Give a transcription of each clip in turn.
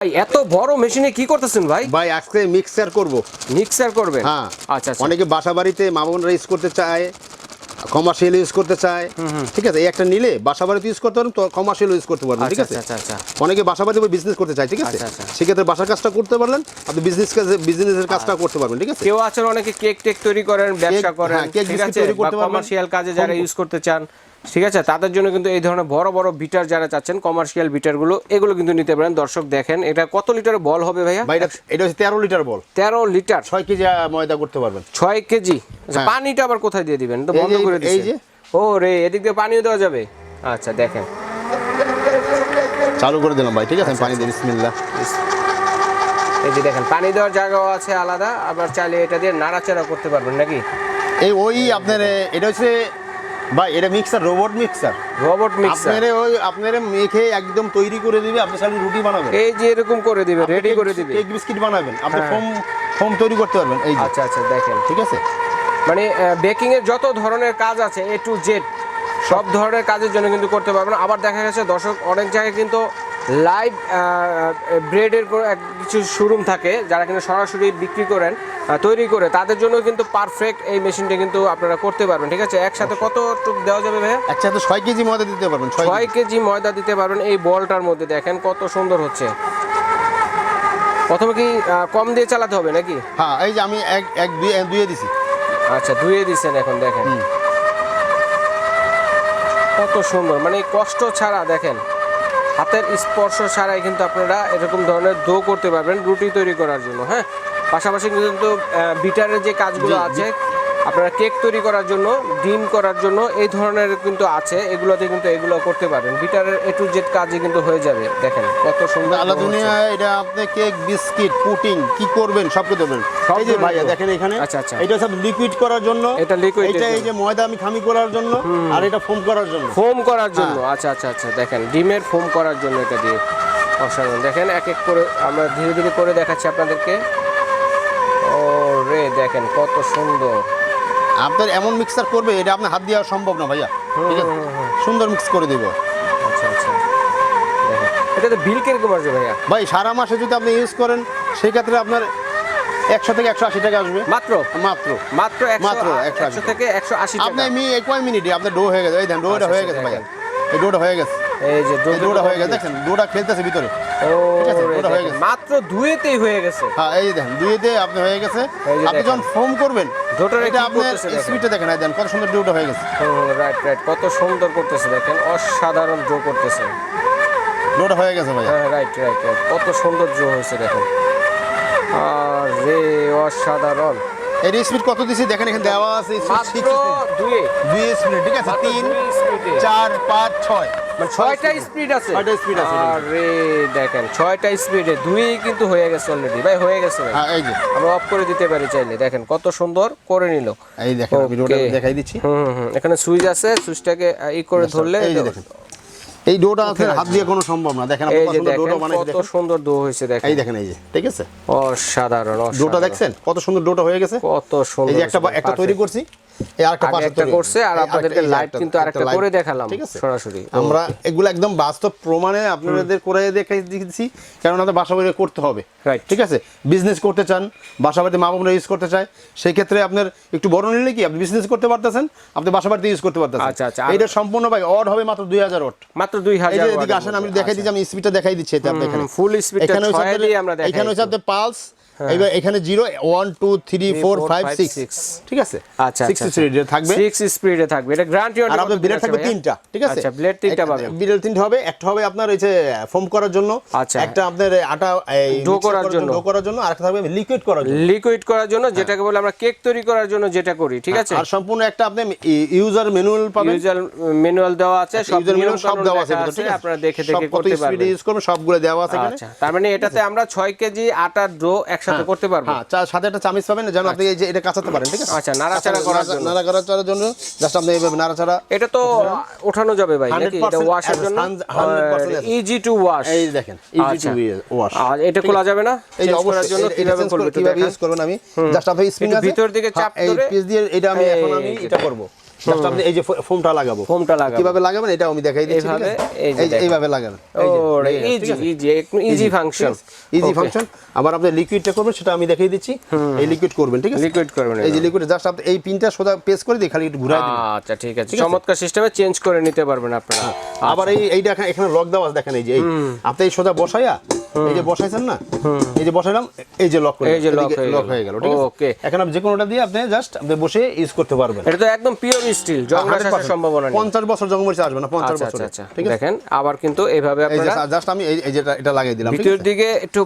ভাই এত বড় মেশিনে কি করতেছেন ভাই? ভাই আজকে মিক্সার করব। মিক্সার করবেন? হ্যাঁ। আচ্ছা আচ্ছা। অনেকে বাসা বাড়িতে মা বোনরা ইউজ করতে চায় কমার্শিয়াল ইউজ করতে চায়। ঠিক আছে? এই একটা নিলে বাসা বাড়িতে ইউজ করতে পারবেন তো কমার্শিয়াল ইউজ করতে পারবেন ঠিক আচ্ছা আছে? আচ্ছা আচ্ছা অনেকে বাসা বাড়িতে বিজনেস করতে চায় ঠিক আছে। সেক্ষেত্রে বাসার কাজটা করতে পারলেন আপনি বিজনেস কাজে বিজনেসের কাজটা করতে পারবেন ঠিক আছে? কেউ আছেন অনেকে কেক টেক তৈরি করেন ব্যবসা করেন হ্যাঁ, কেক ঠিক আছে? তৈরি করতে কমার্শিয়াল কাজে যারা ইউজ করতে চান ঠিক আছে? তাদের জন্য কিন্তু এই ধরনের বড় বড় বিটার যারা চাচ্ছেন কমার্শিয়াল বিটারগুলো এগুলো কিন্তু নিতে পারেন। দর্শক দেখেন এটা কত লিটার বল হবে ভাইয়া? ভাই এটা হচ্ছে তেরো লিটার বল। তেরো লিটার। ছয় কেজি ময়দা করতে পারবেন। ছয় কেজি? আচ্ছা, হ্যাঁ। পানিটা আবার কোথায় দিয়ে দিবেন? তো বন্ধ করে এই যে। ও রে এদিক দিয়ে পানিও দেওয়া যাবে। আচ্ছা দেখেন। চালু করে দিলাম ভাই ঠিক আছে? পানি দিই বিসমিল্লাহ। এই যে দেখেন পানি দেওয়ার জায়গাও আছে আলাদা। আবার চাইলে এটা দিয়ে নাড়াচাড়া করতে পারবেন নাকি? এই ওই আপনার এটা হচ্ছে ভাই এটা mixer robot mixer robot mixer আপনার ওই আপনার মেখে একদম তৈরি করে দিবে আপনি খালি রুটি বানাবেন। এই যে এরকম করে দিবে রেডি করে দিবে। কেক বিস্কিট বানাবেন। আপনি হ্যাঁ। ফোম ফোম তৈরি করতে পারবেন এই আচ্ছা আচ্ছা দেখেন। ঠিক আছে? মানে বেকিং এর যত ধরনের কাজ আছে এ টু জেড সব ধরনের কাজের জন্য কিন্তু করতে পারবেন। আবার দেখা গেছে দর্শক অনেক জায়গায় কিন্তু লাইভ ব্রেডের কিছু শোরুম থাকে যারা কিন্তু সরাসরি বিক্রি করেন তৈরি করে তাদের জন্য কিন্তু পারফেক্ট এই মেশিনটা কিন্তু আপনারা করতে পারবেন ঠিক আছে? একসাথে কতটুক দেওয়া যাবে ভাইয়া? একসাথে ছয় কেজি ময়দা দিতে পারবেন ছয় কেজি। ময়দা দিতে পারবেন এই বলটার মধ্যে দেখেন কত সুন্দর হচ্ছে। প্রথমে কি কম দিয়ে চালাতে হবে নাকি? হ্যাঁ এই যে আমি এক এক দুই দুইয়ে দিছি। আচ্ছা ধুয়ে দিচ্ছেন এখন দেখেন। কত সুন্দর মানে কষ্ট ছাড়া দেখেন। হাতের স্পর্শ ছাড়াই কিন্তু আপনারা এরকম ধরনের দো করতে পারবেন রুটি তৈরি করার জন্য হ্যাঁ পাশাপাশি কিন্তু বিটারের যে কাজগুলো। আছে আপনারা কেক তৈরি করার জন্য ডিম করার জন্য এই ধরনের কিন্তু আছে। এগুলোতে কিন্তু এগুলো করতে পারবেন বিটারের এ টু জেড কাজই কিন্তু হয়ে যাবে। দেখেন কত সুন্দর। দুনিয়া এটা আপনি কেক বিস্কিট পুটিং কি করবেন সব কিছু দেবেন এই যে ভাইয়া দেখেন এখানে। আচ্ছা, আচ্ছা। এটা সব লিকুইড করার জন্য। এটা লিকুইড এটা এই যে ময়দা আমি খামি করার জন্য আর এটা ফোম করার জন্য। ফোম করার জন্য। হ্যাঁ। আচ্ছা আচ্ছা আচ্ছা। দেখেন ডিমের ফোম করার জন্য এটা দিয়ে। অসাধারণ। দেখেন এক এক করে আমরা ধীরে ধীরে করে দেখাচ্ছি আপনাদেরকে। ও রে দেখেন কত সুন্দর। আপনার এমন মিক্সার করবে এটা আপনার হাত দেওয়া সম্ভব না ভাইয়া। ঠিক আছে? সুন্দর মিক্স করে দিব। আচ্ছা আচ্ছা। এটাতে বিল কীরকম আসবে ভাইয়া? ভাই সারা মাসে যদি আপনি ইউজ করেন সেই ক্ষেত্রে আপনার একশো থেকে একশো আশি টাকা আসবে। মাত্র? মাত্র। মাত্র মাত্র একশো 180 থেকে একশো আশি আপনি এক কয় মিনিটে আপনার ডো হয়ে গেছে। এই দেন ডোটা আচ্ছা, হয়ে আচ্ছা, গেছে ভাইয়া। এই ডোটা হয়ে গেছে। এই যে এই হয়ে গেছে দেখেন ডোটা খেলতেছে ভিতরে। ও হয়ে গেছে। মাত্র দুয়েতেই হয়ে গেছে। হ্যাঁ এই দেখেন দুইতে আপনি হয়ে গেছে। আপনি। যখন ফোম করবেন ডোটারে এটা আপনার করতেছে দেখেন। দেখেন কত সুন্দর ডোটা হয়ে গেছে। রাইট রাইট কত সুন্দর করতেছে দেখেন অসাধারণ ড্র করতেছে। ডোটা হয়ে গেছে ভাইয়া। হ্যাঁ রাইট রাইট রাইট কত সুন্দর ড্র হয়েছে দেখেন। আর রে অসাধারণ। এর স্পিড কত দিছি? দেখেন এখানে দেওয়া আছে দুয়ে দুই স্পিড ঠিক আছে তিন দুই। চার পাঁচ ছয়। মানে ছয়টা স্পিড আছে। ছয়টা speed আছে। আরে দেখেন ছয়টা স্পিডে দুই কিন্তু হয়ে গেছে অলরেডি ভাই হয়ে গেছে ভাই। হ্যাঁ এই যে। আমরা অফ করে দিতে পারি চাইলে। দেখেন কত সুন্দর করে নিল। এই দেখেন Okay. দেখাই দিচ্ছি। হুম এখানে সুইচ আছে সুইচটাকে ই করে ধরলে এই যে দেখেন। এই ডোটা আপনার হাত দিয়ে কোনো সম্ভব না। দেখেন আপনি কত ডোটা বানাইছে কত দেখেন। সুন্দর ডো হয়েছে দেখেন। এই দেখেন এই যে ঠিক আছে? অসাধারণ ডোটা। দেখছেন? কত সুন্দর ডোটা হয়ে গেছে? কত সুন্দর এই যে একটা একটা তৈরি করছি। এই আরেকটা আগে পাশে একটা করছে আর আপনাদেরকে লাইভ কিন্তু আরেকটা করে দেখালাম সরাসরি। আমরা এগুলো একদম বাস্তব প্রমাণে আপনাদের করে দেখাই দিচ্ছি কারণ আমাদের বাসা বাড়ি করতে হবে। Right. ঠিক আছে? বিজনেস করতে চান বাসা বাড়িতে মা বোনরা ইউজ করতে চায় সেই ক্ষেত্রে আপনার একটু বড় নিলে কি আপনি বিজনেস করতে পারতেছেন আপনি বাসা বাড়িতে ইউজ করতে পারতেছেন। আচ্ছা, আচ্ছা, আর- সম্পূর্ণ ভাই অড হবে মাত্র দুই হাজার ওট মাত্র দুই এই হাজার যে এদিকে আসেন আমি দেখাই দিচ্ছি আমি স্পিডটা দেখাই দিচ্ছি আপনি এখানে। ফুল স্পিডটা এখানে হচ্ছে আমরা দেখাই এখানে পালস এবার এখানে zero one two three four five six. ঠিক আছে? আচ্ছা সিক্স আচ্ছা স্পিডে থাকবে। সিক্স স্পিডে থাকবে। এটা গ্যারান্টি আর আপনার ব্লেড থাকবে তিনটা ঠিক আছে? আচ্ছা ব্লেড তিনটা পাবেন। ব্লেড তিনটা হবে একটা হবে আপনার ওই যে ফোম করার জন্য আচ্ছা। একটা আপনার আটা এই ডো করার জন্য। ডো করার জন্য আর থাকবে লিকুইড করার জন্য। লিকুইড করার জন্য যেটাকে বলে আমরা কেক তৈরি করার জন্য যেটা করি ঠিক আছে? আর সম্পূর্ণ একটা আপনি ইউজার ম্যানুয়াল পাবেন। ইউজার ম্যানুয়াল দেওয়া আছে সব ইউজার ম্যানুয়াল সব দেওয়া আছে ঠিক আছে? আপনারা দেখে সব দেখে করতে স্পিডে ইউজ করবেন সবগুলো দেওয়া আছে আচ্ছা তার মানে এটাতে আমরা ছয় কেজি আটার ডো একসাথে করতে পারব। হ্যাঁ চা- সাথে একটা চামিচ পাবেন যেন আপনি এই যে এটা কাঁচাতে পারেন ঠিক আছে? আচ্ছা, নাড়াচাড়া করার জন্য। নাড়াচাড়ার জন্য জাস্ট আপনি এইভাবে নাড়াচাড়া এটা তো ওঠানো যাবে ভাই নাকি? এটা ওয়াশের জন্য? ইজি টু ওয়াশ এই দেখেন ইজি আচ্ছা। টু ওয়াশ আর এটা খোলা যাবে না? এই করার জন্য কীভাবে করে- কীভাবে ইউজ করবেন আমি। জাস্ট আপনি আছে ভিতর দিকে হ্যাঁ, চাপ এই ধরে- পিস দিয়ে এটা আমি এখন আমি এটা করব। এই যে ফোমটা লাগাবো। ফোমটা লাগাবো। কীভাবে লাগাবেন এটা আমি দেখাই দিচ্ছি এইভাবে, এই যে। এইভাবে লাগাবেন। ইজি ইজি একটু ইজি ফাংশন ইজি ফাংশন আবার আপনি লিকুইডটা করবেন সেটা আমি দেখিয়ে দিচ্ছি। এই লিকুইড করবেন ঠিক আছে? লিকুইড করবেন এই যে লিকুইড জাস্ট আপনি এই পিনটা সোজা পেস্ট করে দিয়ে খালি একটু ঘুরাই দিবেন। আচ্ছা ঠিক আছে। চমৎকার সিস্টেমে চেঞ্জ করে নিতে পারবেন আপনারা। আবার এই এইটা এখানে লক দেওয়া আছে দেখেন এই যে এই আপনি এই সোজা বসাইয়া এই যে বসাইছেন না? এই যে বসাইলাম এই যে লক করে এই যে লক হয়ে গেল। ঠিক আছে? Okay. এখন আপনি যে কোনোটা দিয়ে আপনি জাস্ট আপনি বসে ইউজ করতে পারবেন। এটা তো একদম পিওর স্টিল জং আসার সম্ভাবনা নেই। পঞ্চাশ বছর জঙ্গমরিচ আসবে না পঞ্চাশ আচ্ছা বছর। আচ্ছা আচ্ছা। ঠিক আছে? দেখেন আবার কিন্তু এইভাবে আপনারা জাস্ট আমি এই যেটা এটা লাগিয়ে দিলাম ভিতর দিকে একটু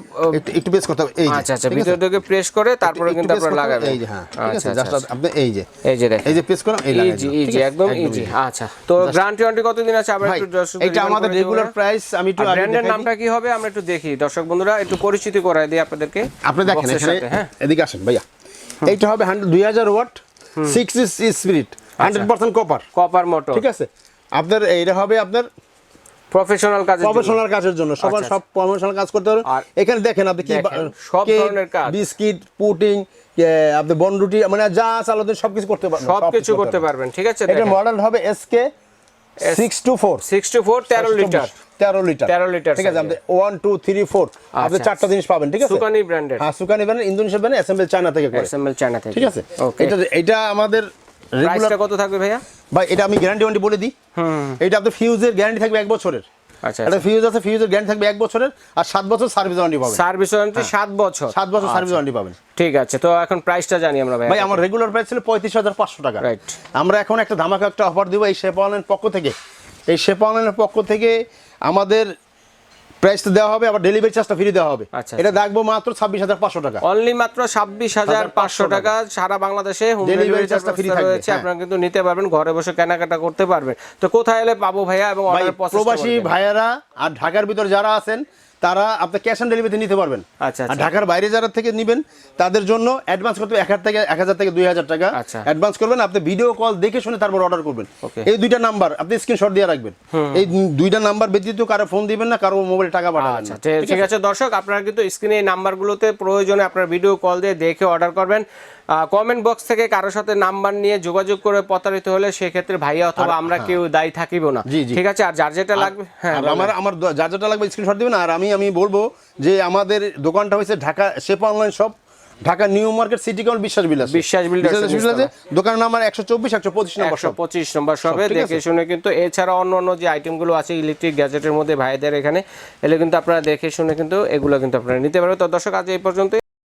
একটু বেশ করতে হবে এই যে আচ্ছা আচ্ছা ভিতর দিকে প্রেস করে তারপরে কিন্তু আপনারা লাগাবেন। এই যে হ্যাঁ আচ্ছা জাস্ট আপনি এই যে এই যে দেখেন। এই যে প্রেস করলাম এই লাগাই দিলাম, ইজি একদম ইজি আচ্ছা। তো গ্যারান্টি ওয়ারেন্টি কতদিন আছে? আবার একটু দর্শকদের এটা আমাদের রেগুলার প্রাইস আমি একটু ব্র্যান্ডের নামটা কি হবে? আমরা একটু দেখি। দর্শক বন্ধুরা একটু পরিচিতি করাই দিই আপনাদেরকে আপনি দেখেন এখানে হ্যাঁ? এদিকে আসেন ভাইয়া। এইটা হবে হান্ড্রেড দুই হাজার watt six spirit hundred percent copper copper motor ঠিক আছে? আপনার এইটা হবে আপনার প্রফেশনাল কাজের। প্রফেশনাল কাজের জন্য। সবার আচ্ছা, সব প্রফেশনাল কাজ করতে পারবেন এখানে দেখেন আপনি কি সব ধরনের কাজ। বিস্কিট পুটিং আপনি বনরুটি মানে যা চালাতে সবকিছু করতে পারবেন। সবকিছু করতে পারবেন। ঠিক আছে এটা মডেল হবে SK six two four six two four তেরো লিটার তেরো লিটার 13 লিটার ঠিক আছে আপনি ওয়ান টু থ্রি ফোর আপনি আচ্ছা। চারটা জিনিস পাবেন ঠিক আছে? সুকানি ব্র্যান্ডের হ্যাঁ Sokany band Indonesia band assemble China থেকে করে। এসএমএল চায়না থেকে। ঠিক আছে? এটা এটা আমাদের প্রাইসটা কত থাকবে ভাইয়া? ভাই এটা আমি গ্যারান্টি ওয়ারেন্টি বলে দিই। হুম। এটা আপনার ফিউজের গ্যারান্টি থাকবে এক বছরের। আচ্ছা এটা ফিউজ আছে ফিউজের গ্যারান্টি থাকবে এক বছরের আর সাত বছর সার্ভিস ওয়ারেন্টি পাবেন। সার্ভিস ওয়ারেন্টি সাত বছর। সাত বছর সার্ভিস ওয়ারেন্টি পাবেন। ঠিক আছে তো এখন প্রাইসটা জানি আমরা ভাই ভাই আমার রেগুলার প্রাইস ছিল পঁয়ত্রিশ হাজার পাঁচশো টাকা। রাইট আমরা এখন একটা ধামাকা একটা অফার দিব এই শেপা অনলাইন পক্ষ থেকে। এই শেপা অনলাইনের পক্ষ থেকে আমাদের প্রাইসটা দেওয়া হবে আবার ডেলিভারি চার্জটা ফ্রি দেওয়া হবে। আচ্ছা, এটা দেখব মাত্র ছাব্বিশ হাজার পাঁচশো টাকা। অনলি মাত্র ছাব্বিশ হাজার পাঁচশো টাকা। সারা বাংলাদেশে হোম ডেলিভারি চার্জটা ফ্রি রয়েছে হ্যাঁ। আপনারা কিন্তু নিতে পারবেন ঘরে বসে কেনাকাটা করতে পারবেন। তো কোথায় এলে পাবো ভাইয়া এবং প্রবাসী ভাইয়ারা আর ঢাকার ভিতর যারা আছেন তারা আপনি ক্যাশ অন ডেলিভারিতে নিতে পারবেন। আচ্ছা, আর আচ্ছা। ঢাকার বাইরে যারা থেকে নেবেন তাদের জন্য অ্যাডভান্স করতে এক হাজার থেকে এক হাজার থেকে দুই হাজার টাকা। আচ্ছা। অ্যাডভান্স করবেন আপনি ভিডিও কল দেখে শুনে তারপর অর্ডার করবেন। এই দুইটা নাম্বার আপনি স্ক্রিনশট দিয়ে রাখবেন। এই দুইটা নাম্বার ব্যতীত কারও ফোন দিবেন না কারও মোবাইলে টাকা পাঠাবেন আচ্ছা না ঠিক- আছে দর্শক আপনারা কিন্তু স্ক্রিনে এই নাম্বারগুলোতে প্রয়োজনে আপনার ভিডিও কল দিয়ে দেখে অর্ডার করবেন। কমেন্ট বক্স থেকে কারোর সাথে নাম্বার নিয়ে যোগাযোগ করে প্রতারিত হলে সেক্ষেত্রে ভাইয়া অথবা আমরা কেউ দায়ী থাকিব না। ঠিক আছে আর যার যেটা লাগবে হ্যাঁ আমার আমার যার যেটা লাগবে স্ক্রিনশট দিবেন আর আমি আমি বলব যে আমাদের দোকানটা হয়েছে Dhaka শেপা online shop Dhaka new market city count Biswas Bilas. Biswas বিলাস দোকান নাম্বার একশো চব্বিশ একশো পঁচিশ নম্বর একশো পঁচিশ নম্বর সবে দেখে শুনে কিন্তু এছাড়া অন্য অন্য যে আইটেমগুলো আছে ইলেকট্রিক গ্যাজেটের মধ্যে ভাইদের এখানে এলে কিন্তু আপনারা দেখে শুনে কিন্তু এগুলো কিন্তু আপনারা নিতে পারবেন। তো দর্শক আজ এই পর্যন্ত